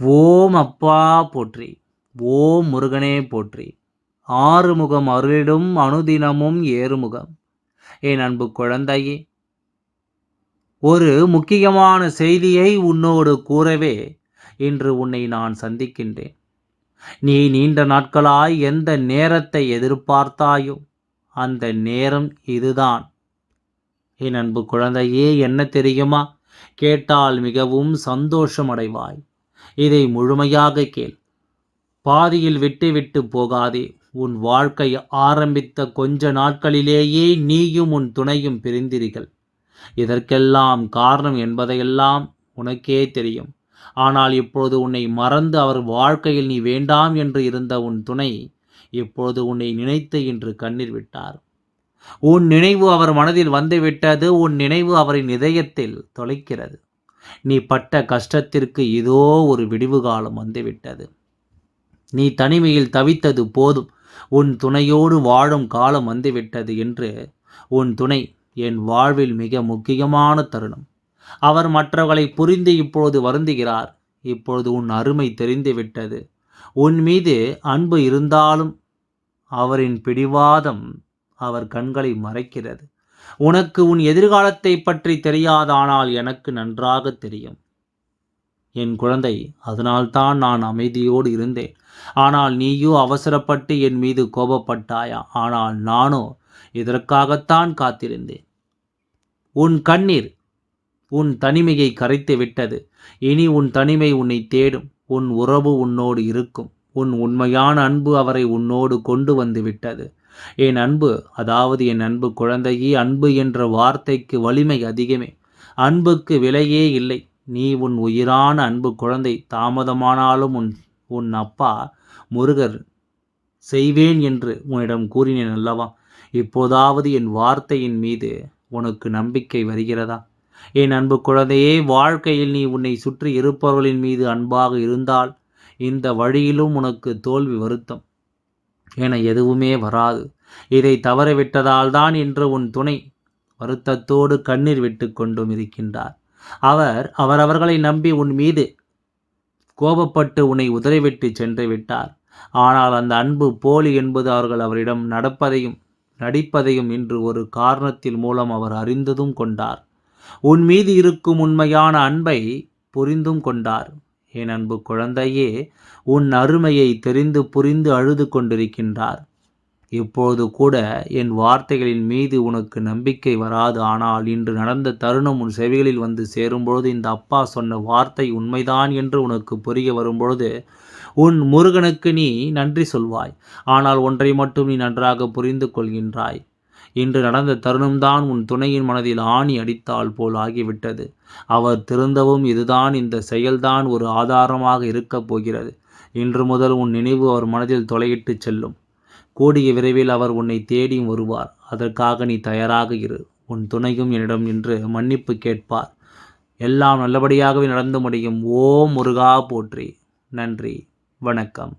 ஓம் அப்பா போற்றி. ஓம் முருகனே போற்றி. ஆறுமுகம் அருளிடும் அனுதினமும் ஏறுமுகம். என் அன்பு குழந்தையே ஒரு முக்கியமான செய்தியை உன்னோடு கூறவே இன்று உன்னை நான் சந்திக்கின்றேன். நீ நீண்ட நாட்களாய் எந்த நேரத்தை எதிர்பார்த்தாயோ அந்த நேரம் இதுதான். என் அன்பு குழந்தையே என்ன தெரியுமா? கேட்டால் மிகவும் சந்தோஷம் அடைவாய் இதை முழுமையாக கேள். பாதியில் விட்டு போகாதே. உன் வாழ்க்கை ஆரம்பித்த கொஞ்ச நாட்களிலேயே நீயும் உன் துணையும் பிரிந்தீர்கள். இதற்கெல்லாம் காரணம் என்பதையெல்லாம் உனக்கே தெரியும். ஆனால் இப்பொழுது உன்னை மறந்து அவர் வாழ்க்கையில் நீ வேண்டாம் என்று இருந்த உன் துணை இப்பொழுது உன்னை நினைத்து இன்று கண்ணீர் விட்டார். உன் நினைவு அவர் மனதில் வந்துவிட்டது உன் நினைவு அவரின் இதயத்தில் தொலைக்கிறது. நீ பட்ட கஷ்டத்திற்கு இதோ ஒரு விடிவு காலம் வந்துவிட்டது. நீ தனிமையில் தவித்தது போதும். உன் துணையோடு வாழும் காலம் வந்துவிட்டது என்று உன் துணை என் வாழ்வில் மிக முக்கியமான தருணம். அவர் மற்றவர்களை புரிந்து இப்பொழுது வருந்துகிறார். இப்பொழுது உன் அருமை தெரிந்துவிட்டது. உன் மீது அன்பு இருந்தாலும் அவரின் பிடிவாதம் அவர் கண்களை மறைக்கிறது. உனக்கு உன் எதிர்காலத்தை பற்றி தெரியாதானால் எனக்கு நன்றாக தெரியும். என் குழந்தை அதனால்தான் நான் அமைதியோடு இருந்தேன். ஆனால் நீயோ அவசரப்பட்டு என் மீது கோபப்பட்டாயா? ஆனால் நானோ இதற்காகத்தான் காத்திருந்தேன். உன் கண்ணீர் உன் தனிமையை கரைத்து விட்டது. இனி உன் தனிமை உன்னை தேடும். உன் உறவு உன்னோடு இருக்கும். உன் உண்மையான அன்பு அவரை உன்னோடு கொண்டு வந்து விட்டது. என் அன்பு அதாவது என் அன்பு குழந்தையே அன்பு என்ற வார்த்தைக்கு வலிமை அதிகமே. அன்புக்கு விலையே இல்லை. நீ உன் உயிரான அன்பு குழந்தை தாமதமானாலும் உன் உன் அப்பா முருகர் செய்வேன் என்று உன்னிடம் கூறினேன் அல்லவா? இப்போதாவது என் வார்த்தையின் மீது உனக்கு நம்பிக்கை வருகிறதா? என் அன்பு குழந்தையே வாழ்க்கையில் நீ உன்னை சுற்றி இருப்பவர்களின் மீது அன்பாக இருந்தால் இந்த வழியிலும் உனக்கு தோல்வி வருத்தம். என எதுவுமே வராது. இதை தவறவிட்டதால் தான் இன்று உன் துணை வருத்தத்தோடு கண்ணீர் விட்டு கொண்டும் இருக்கின்றார். அவர் அவரவர்களை நம்பி உன் மீது கோபப்பட்டு உன்னை உதறிவிட்டு சென்று விட்டார். ஆனால் அந்த அன்பு போலி என்பது அவர்கள் அவரிடம் நடப்பதையும் நடிப்பதையும் இன்று ஒரு காரணத்தில் மூலம் அவர் அறிந்ததும் கொண்டார். உன் மீது இருக்கும் உண்மையான அன்பை புரிந்தும் கொண்டார். என் அன்பு குழந்தையே உன் அருமையை தெரிந்து புரிந்து அழுது கொண்டிருக்கின்றார். இப்போது கூட என் வார்த்தைகளின் மீது உனக்கு நம்பிக்கை வராது. ஆனால் இன்று நடந்த தருணம் உன் செவிகளில் வந்து சேரும்பொழுது இந்த அப்பா சொன்ன வார்த்தை உண்மைதான் என்று உனக்கு புரிய வரும்பொழுது உன் முருகனுக்கு நீ நன்றி சொல்வாய். ஆனால் ஒன்றை மட்டும் நீ நன்றாக புரிந்து கொள்கின்றாய். இன்று நடந்த தருணம்தான் உன் துணையின் மனதில் ஆணி அடித்தால் போல் ஆகிவிட்டது. அவர் திருந்தவும் இதுதான் இந்த செயல்தான் ஒரு ஆதாரமாக இருக்கப் போகிறது. இன்று முதல் உன் நினைவு அவர் மனதில் தொலையிட்டு செல்லும். கூடிய விரைவில் அவர் உன்னை தேடியும் வருவார். அதற்காக நீ தயாராக இரு. உன் துணையும் என்னிடம் என்று மன்னிப்பு கேட்பார். எல்லாம் நல்லபடியாகவே நடந்து முடியும். ஓ முருகா போற்றி. நன்றி. வணக்கம்.